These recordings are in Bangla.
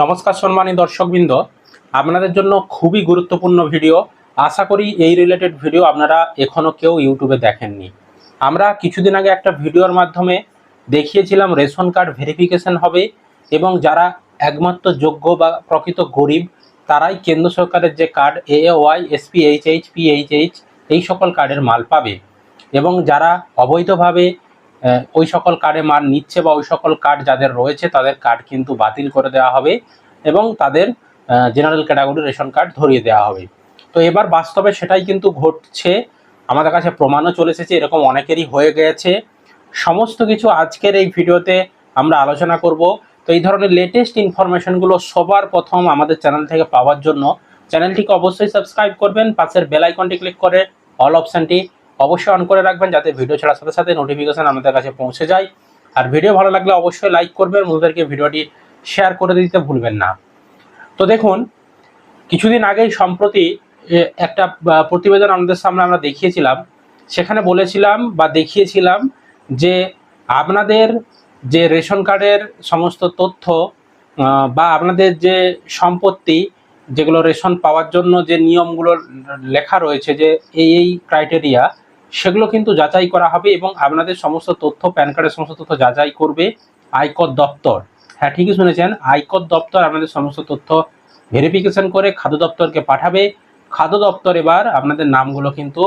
নমস্কার সম্মানী দর্শকবৃন্দ। আপনাদের জন্য খুবই গুরুত্বপূর্ণ ভিডিও। আশা করি এই রিলেটেড ভিডিও আপনারা এখনও কেউ ইউটিউবে দেখেননি। আমরা কিছুদিন আগে একটা ভিডিওর মাধ্যমে দেখিয়েছিলাম রেশন কার্ড ভেরিফিকেশন হবে এবং যারা একমাত্র যোগ্য বা প্রকৃত গরিব, তারাই কেন্দ্র সরকারের যে card A Y SPHH PHH এই সকল কার্ডের মাল পাবে। এবং যারা অবৈধভাবে ওই সকল কার্ডে মাল নিচ্ছে বা ওই সকল কার্ড যাদের রয়েছে তাদের কার্ড কিন্তু বাতিল করে দেওয়া হবে এবং তাদের জেনারেল ক্যাটাগরি রেশন কার্ড ধরিয়ে দেওয়া হবে। তো এবার বাস্তবে সেটাই কিন্তু ঘটছে। আমাদের কাছে প্রমাণও চলে এসেছে, এরকম অনেকেরই হয়ে গেছে। সমস্ত কিছু আজকের এই ভিডিওতে আমরা আলোচনা করব। তো এই ধরনের লেটেস্ট ইনফরমেশনগুলো সবার প্রথম আমাদের চ্যানেল থেকে পাওয়ার জন্য চ্যানেলটিকে অবশ্যই সাবস্ক্রাইব করবেন, পাশের বেল আইকনটি ক্লিক করে অল অপশানটি অবশ্যই অন করে রাখবেন যাতে ভিডিও ছাড়ার সাথে সাথে নোটিফিকেশান আমাদের কাছে পৌঁছে যায়। আর ভিডিও ভালো লাগলে অবশ্যই লাইক করবেন, বন্ধুদেরকে ভিডিওটি শেয়ার করে দিতে ভুলবেন না। তো দেখুন, কিছুদিন আগেই সম্প্রতি একটা প্রতিবেদন আমাদের সামনে আমরা দেখিয়েছিলাম। সেখানে বলেছিলাম বা দেখিয়েছিলাম যে আপনাদের যে রেশন কার্ডের সমস্ত তথ্য বা আপনাদের যে সম্পত্তি, যেগুলো রেশন পাওয়ার জন্য যে নিয়মগুলো লেখা রয়েছে যে এই এই ক্রাইটেরিয়া সেগুলো কিন্তু যাচাই করা হবে এবং আপনাদের সমস্ত তথ্য, প্যান কার্ডের সমস্ত তথ্য যাচাই করবে আয়কর দপ্তর। হ্যাঁ ঠিকই শুনেছেন, আয়কর দপ্তর আপনাদের সমস্ত তথ্য ভেরিফিকেশন করে খাদ্য দপ্তরকে পাঠাবে। খাদ্য দপ্তর এবার আপনাদের নামগুলো কিন্তু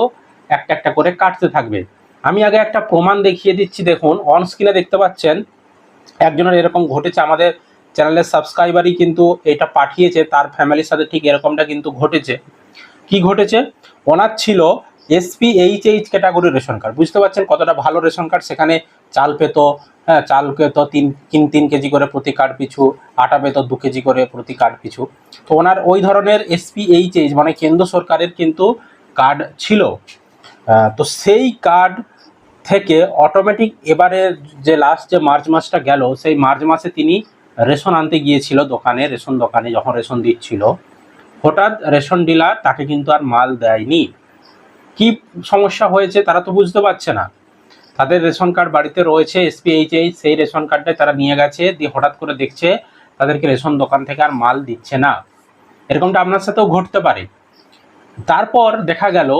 একটা একটা করে কাটতে থাকবে। আমি আগে একটা প্রমাণ দেখিয়ে দিচ্ছি, দেখুন অন স্ক্রিনে দেখতে পাচ্ছেন, একজনের এরকম ঘটেছে, আমাদের চ্যানেলের সাবস্ক্রাইবারই কিন্তু এটা পাঠিয়েছে, তার ফ্যামিলির সাথে ঠিক এরকমটা কিন্তু ঘটেছে। কি ঘটেছে? ওনার ছিল এসপি এইচ এইচ ক্যাটাগরির রেশন কার্ড বুঝতে পারছেন কতটা ভালো রেশন কার্ড সেখানে চাল পেতো হ্যাঁ চাল পেতো তিন তিন তিন কেজি করে প্রতি কার্ড পিছু, আটা পেতো দু কেজি করে প্রতি কার্ড পিছু। তো ওনার ওই ধরনের এসপি এইচ এইচ মানে কেন্দ্র সরকারের কিন্তু কার্ড ছিল। তো সেই কার্ড থেকে অটোমেটিক এবারে যে লাস্ট যে মার্চ মাসটা গেল, সেই মার্চ মাসে তিনি রেশন আনতে গিয়েছিল দোকানে রেশন দোকানে যখন রেশন দিচ্ছিল। হঠাৎ রেশন ডিলার তাকে কিন্তু আর মাল দেয়নি। কি সমস্যা হয়েছে তারা তো বুঝতে পারছে না। তাদের রেশন কার্ড বাড়িতে রয়েছে এসপিএইচএইচ সেই রেশন কার্ডটাই তারা নিয়ে গেছে, দিয়ে হঠাৎ করে দেখছে তাদেরকে রেশন দোকান থেকে আর মাল দিচ্ছে না। এরকমটা আপনার সাথেও ঘটতে পারে। তারপর দেখা গেল,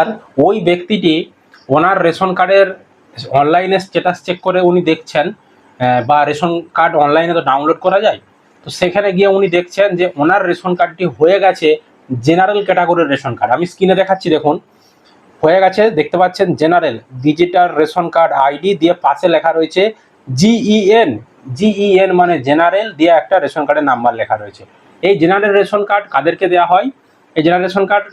আর ওই ব্যক্তিটি ওনার রেশন কার্ডের অনলাইনে স্ট্যাটাস চেক করে উনি দেখছেন বা রেশন কার্ড অনলাইনে তো ডাউনলোড করা যায়। তো সেখানে গিয়ে উনি দেখছেন যে ওনার রেশন কার্ডটি হয়ে গেছে জেনারেল ক্যাটাগরির রেশন কার্ড। আমি স্ক্রিনে দেখাচ্ছি, দেখুন। হয়ে গেছে। দেখতে পাচ্ছেন general digital ration card ID দিয়ে পাশে লেখা রয়েছে জিইএন। জিইএন মানে জেনারেল দিয়ে একটা রেশন কার্ডের নাম্বার লেখা রয়েছে। এই জেনারেল রেশন কার্ড কাদেরকে দেওয়া হয়? এই জেনারেল রেশন কার্ড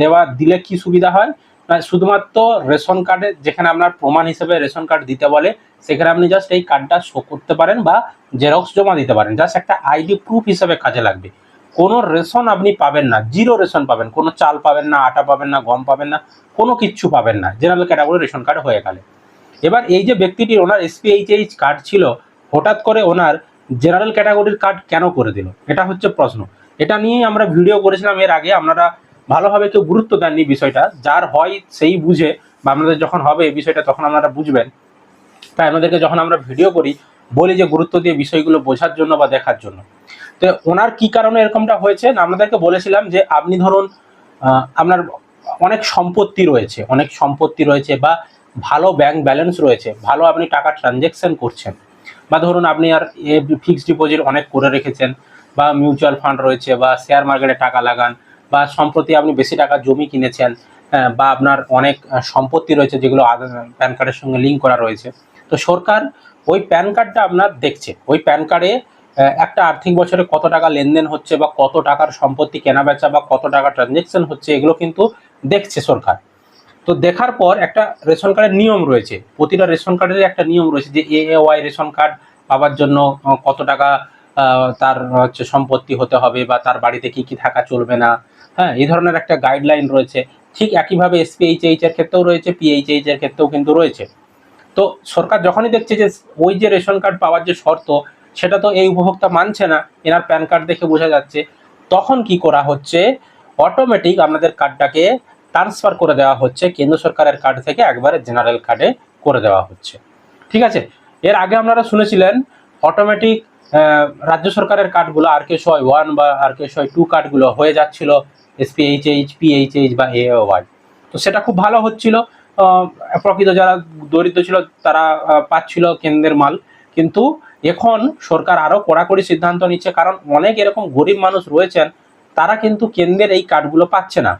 দেওয়া দিলে কি সুবিধা হয়? না, শুধুমাত্র রেশন কার্ডে যেখানে আপনার প্রমাণ হিসেবে রেশন কার্ড দিতে বলে, সেখানে আপনি জাস্ট এই কার্ডটা শো করতে পারেন বা জেরক্স জমা দিতে পারেন। জাস্ট একটা আইডি প্রুফ হিসেবে কাজে লাগবে। কোনো রেশন আপনি পাবেন না, জিরো রেশন পাবেন, কোনো চাল পাবেন না, আটা পাবেন না, গম পাবেন না, কোনো কিচ্ছু পাবেন না জেনারেল ক্যাটাগরি রেশন কার্ড হয়ে গেলে। এবার এই যে ব্যক্তিটির ওনার এসপিএইচএইচ কার্ড ছিল, হঠাৎ করে ওনার জেনারেল ক্যাটাগরির কার্ড কেন করে দিল? এটা হচ্ছে প্রশ্ন। এটা নিয়েই আমরা ভিডিও করেছিলাম এর আগে, আপনারা ভালোভাবে কেউ গুরুত্ব দেননি বিষয়টা, যার হয় সেই বুঝে, বা আপনাদের যখন হবে এই বিষয়টা তখন আপনারা বুঝবেন। তাই আপনাদেরকে যখন আমরা ভিডিও করি বলি যে গুরুত্ব দিয়ে বিষয়গুলো বোঝার জন্য বা দেখার জন্য। তো ওনার কি কারণে এরকমটা হয়েছে? না, আপনাদেরকে বলেছিলাম যে আপনি ধরুন আপনার অনেক সম্পত্তি রয়েছে, অনেক সম্পত্তি রয়েছে বা ভালো ব্যাংক ব্যালেন্স রয়েছে, ভালো আপনি টাকা ট্রানজ্যাকশন করছেন বা ধরুন আপনি আর এ ফিক্সড ডিপোজিট অনেক করে রেখেছেন বা মিউচুয়াল ফান্ড রয়েছে বা শেয়ার মার্কেটে টাকা লাগান বা সম্প্রতি আপনি বেশি টাকা জমি কিনেছেন বা আপনার অনেক সম্পত্তি রয়েছে যেগুলো আধার প্যান কার্ডের সঙ্গে লিঙ্ক করা রয়েছে। তো সরকার ওই প্যান কার্ডটা আপনার দেখছে। ওই প্যান কার্ডে একটা আর্থিক বছরে কত টাকা লেনদেন হচ্ছে বা কত টাকার সম্পত্তি কেনাবেচা বা কত টাকা ট্রানজ্যাকশন হচ্ছে, এগুলো কিন্তু দেখছে সরকার। তো দেখার পর একটা রেশন কার্ডের নিয়ম রয়েছে। প্রতিটা রেশন কার্ডের একটা নিয়ম রয়েছে যে A A Y ration card পাওয়ার জন্য কত টাকা তার হচ্ছে সম্পত্তি হতে হবে বা তার বাড়িতে কি কি থাকা চলবে না। হ্যাঁ এই ধরনের একটা গাইডলাইন রয়েছে। ঠিক একইভাবে এসপিএইচএইচ এর ক্ষেত্রেও রয়েছে পিএইচএইচ এর ক্ষেত্রেও কিন্তু রয়েছে। তো সরকার যখনই দেখছে যে ওই যে রেশন কার্ড পাওয়ার যে শর্ত, সেটা তো এই উপভোক্তা মানছে না, এনার প্যান কার্ড দেখে বোঝা যাচ্ছে, তখন কি করা হচ্ছে? অটোমেটিক আপনাদের কার্ডটাকে ট্রান্সফার করে দেওয়া হচ্ছে, কেন্দ্র সরকারের কার্ড থেকে একবারে জেনারেল কার্ডে করে দেওয়া হচ্ছে। ঠিক আছে? এর আগে আপনারা শুনেছিলেন অটোমেটিক রাজ্য সরকারের কার্ডগুলো আর কে ছয় ওয়ান বা আর কে ছয় টু কার্ডগুলো হয়ে যাচ্ছিল এসপিএইচএইচ পিএইচএইচ বা এ ওয়াই তো সেটা খুব ভালো হচ্ছিল প্রকৃত যারা দরিদ্র ছিল, তারা পাচ্ছিল কেন্দ্রের মাল। কিন্তু এখন সরকার আরও কড়াকড়ি সিদ্ধান্ত নিচ্ছে, কারণ অনেক এরকম গরিব মানুষ রয়েছেন, তারা কিন্তু কেন্দ্রের এই কার্ডগুলো পাচ্ছে না।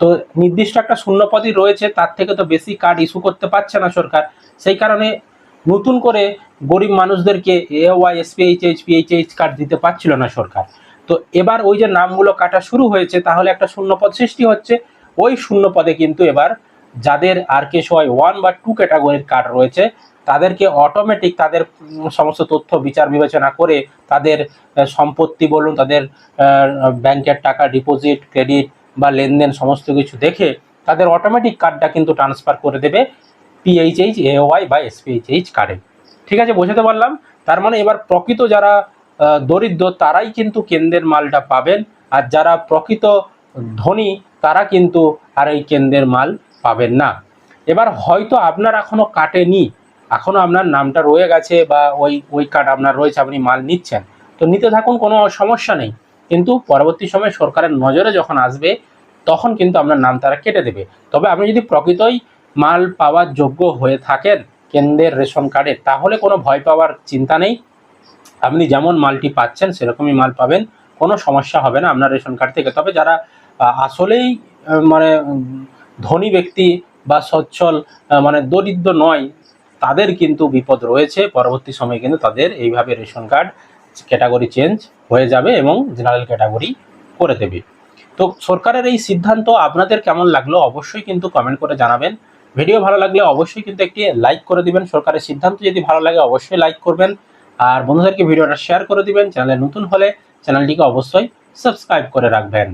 তো নির্দিষ্ট একটা শূন্যপদই রয়েছে, তার থেকে তো বেশি কার্ড ইস্যু করতে পারছে না সরকার। সেই কারণে নতুন করে গরিব মানুষদেরকে A Y SPHH PHH card দিতে পারছিল না সরকার। তো এবার ওই যে নামগুলো কাটা শুরু হয়েছে, তাহলে একটা শূন্যপদ সৃষ্টি হচ্ছে। ওই শূন্যপদে কিন্তু এবার যাদের আর কে সবাই ওয়ান বা টু ক্যাটাগরির কার্ড রয়েছে, তাদেরকে অটোমেটিক তাদের সমস্ত তথ্য, বিচার, বিবেচনা করে তাদের সম্পত্তি বলুন, তাদের ব্যাংকের টাকা ডিপোজিট ক্রেডিট বা লেনদেন সমস্ত কিছু দেখে তাদের অটোমেটিক কার্ডটা কিন্তু ট্রান্সফার করে দেবে পিএইচএইচ এওয়াই বা এসপিএইচএইচ কার্ডে ঠিক আছে, বোঝাতে পারলাম? তার মানে এবার প্রকৃত যারা দরিদ্র, তারাই কিন্তু কেন্দ্রের মালটা পাবেন। আর যারা প্রকৃত ধনী, তারা কিন্তু আর এই কেন্দ্রের মাল পাবেন না। এবার হয়তো আপনার এখনও কাটেনি, এখনও আপনার নামটা রয়ে গেছে বা ওই ওই কার্ড আপনার রয়েছে, আপনি মাল নিচ্ছেন। তো নিতে থাকুন, কোনো সমস্যা নেই। কিন্তু পরবর্তী সময় সরকারের নজরে যখন আসবে, তখন কিন্তু আপনার নাম তারা কেটে দেবে। তবে আপনি যদি প্রকৃতই মাল পাওয়ার যোগ্য হয়ে থাকেন কেন্দ্রের রেশন কার্ডে, তাহলে কোনো ভয় পাওয়ার চিন্তা নেই। আপনি যেমন মালটি পাচ্ছেন, সেরকমই মাল পাবেন, কোনো সমস্যা হবে না আপনার রেশন কার্ড থেকে। তবে যারা আসলেই মানে ধনী ব্যক্তি বা সচ্ছল মানে দরিদ্র নয়, তাদের কিন্তু বিপদ রয়েছে। পরবর্তী সময়ে কিন্তু তাদের এইভাবে রেশন কার্ড ক্যাটাগরি চেঞ্জ হয়ে যাবে এবং জেনারেল ক্যাটাগরি করে দেবে। তো সরকারের এই সিদ্ধান্ত আপনাদের কেমন লাগল অবশ্যই কিন্তু কমেন্ট করে জানাবেন। ভিডিও ভালো লাগলে অবশ্যই কিন্তু একটি লাইক করে দিবেন। সরকারের সিদ্ধান্ত যদি ভালো লাগে অবশ্যই লাইক করবেন। আর বন্ধুদেরকে ভিডিওটা শেয়ার করে দিবেন। চ্যানেলে নতুন হলে চ্যানেলটিকে অবশ্যই সাবস্ক্রাইব করে রাখবেন।